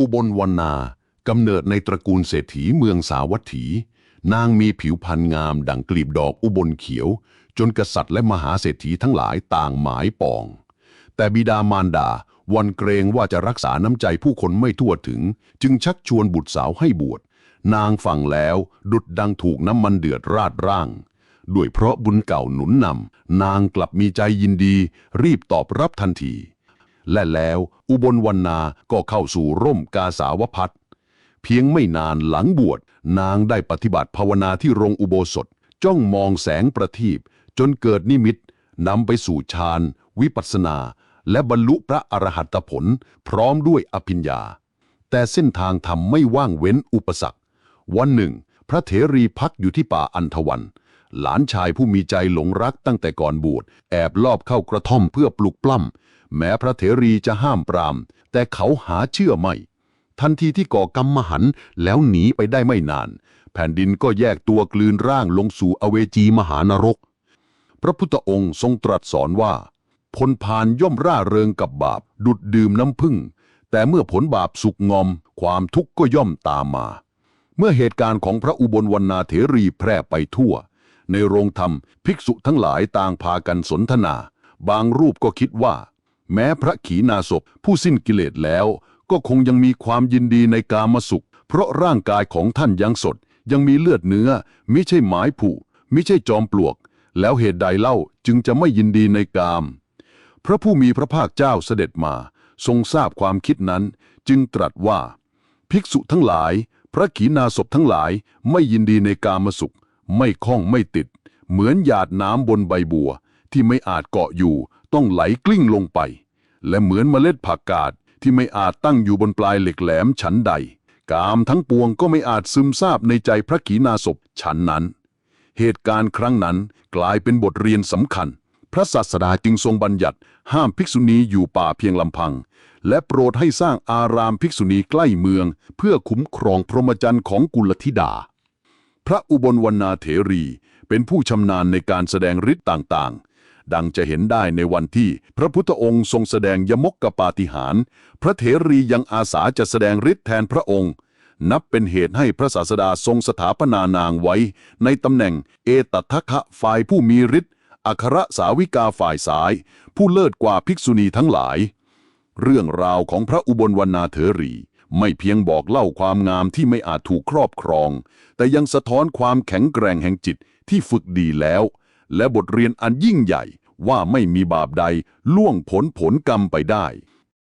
อุบลวรรณากำเนิดในตระกูลเศรษฐีเมืองสาวัตถี นางมีผิวพรรณงามดังกลีบดอกอุบลเขียว จนกษัตริย์และมหาเศรษฐีทั้งหลายต่างหมายปอง แต่บิดามารดาวันเกรงว่าจะรักษาน้ำใจผู้คนไม่ทั่วถึง จึงชักชวนบุตรสาวให้บวช นางฟังแล้วดุดดังถูกน้ำมันเดือดราดร่าง ด้วยเพราะบุญเก่าหนุนนำนางกลับมีใจยินดี รีบตอบรับทันที และแล้วอุบลวรรณาก็เข้าสู่ร่มกาสาวพัฒเพียงไม่นานหลังบวชนางได้ปฏิบัติภาวนาที่โรงอุโบสถ จ้องมองแสงประทีปจนเกิดนิมิตนำไปสู่ฌานวิปัสสนา และบรรลุพระอรหัตผล พร้อมด้วยอภิญญา แต่เส้นทางธรรมไม่ว่างเว้นอุปสรรค วันหนึ่ง พระเถรีพักอยู่ที่ป่าอันทวัน หลานชายผู้มีใจหลงรักตั้งแต่ก่อนบวชแอบลอบเข้ากระท่อมเพื่อปลุกปล้ำ แม้พระเถรีจะห้ามปราม แต่เขาหาเชื่อไม่ ทันทีที่ก่อกรรมมหันแล้วหนีไปได้ไม่นาน แผ่นดินก็แยกตัวกลืนร่างลงสู่อเวจีมหานรก พระพุทธองค์ทรงตรัสสอนว่า พลพานย่อมร่าเริงกับบาป ดุดดื่มน้ำพึ่ง แต่เมื่อผลบาปสุกงอม ความทุกข์ก็ย่อมตามมา เมื่อเหตุการณ์ของพระอุบลวรรณาเถรีแพร่ไปทั่ว ในโรงธรรม ภิกษุทั้งหลายต่างพากันสนทนา บางรูปก็คิดว่า แม้พระขีณาสพผู้สิ้นกิเลสแล้ว ก็คงยังมีความยินดีในกามสุข เพราะร่างกายของท่านยังสด ยังมีเลือดเนื้อ มิใช่หมายผูมิใช่จอมปลวก แล้วเหตุใดเล่าจึงจะไม่ยินดีในกาม พระผู้มีพระภาคเจ้าเสด็จมา ทรงทราบความคิดนั้น จึงตรัสว่า ภิกษุทั้งหลาย พระขีณาสพทั้งหลายไม่ยินดีในกามสุข ไม่คล้องไม่ติด เหมือนหยาดน้ำบนใบบัวที่ไม่อาจเกาะอยู่ ต้องไหลกลิ้งลงไป และเหมือนเมล็ดผักกาดที่ไม่อาจตั้งอยู่บนปลายเหล็กแหลมฉันใด กามทั้งปวงก็ไม่อาจซึมซาบในใจพระขีณาสพฉันนั้น เหตุการณ์ครั้งนั้นกลายเป็นบทเรียนสำคัญ พระศาสดาจึงทรงบัญญัติ ห้ามภิกษุณีอยู่ป่าเพียงลำพัง และโปรดให้สร้างอารามภิกษุณีใกล้เมือง เพื่อคุ้มครองพรหมจรรย์ของกุลธิดา พระอุบลวรรณาเถรีเป็นผู้ชำนาญในการแสดงฤทธิ์ต่างๆ ดังจะเห็นได้ในวันที่พระพุทธองค์ทรงแสดงยมกกปาฏิหาร พระเถรียังอาสาจะแสดงฤทธิ์แทนพระองค์ นับเป็นเหตุให้พระศาสดาทรงสถาปนานางไว้ ในตำแหน่งเอตัทคะฝ่ายผู้มีฤทธิ์อัครสาวิกาฝ่ายซ้าย ผู้เลิศกว่าภิกษุณีทั้งหลาย เรื่องราวของพระอุบลวรรณาเถรีไม่เพียงบอกเล่าความงามที่ไม่อาจถูกครอบครอง แต่ยังสะท้อนความแข็งแกร่งแห่งจิตที่ฝึกดีแล้ว และบทเรียนอันยิ่งใหญ่ว่าไม่มีบาปใดล่วงผลผลกรรมไปได้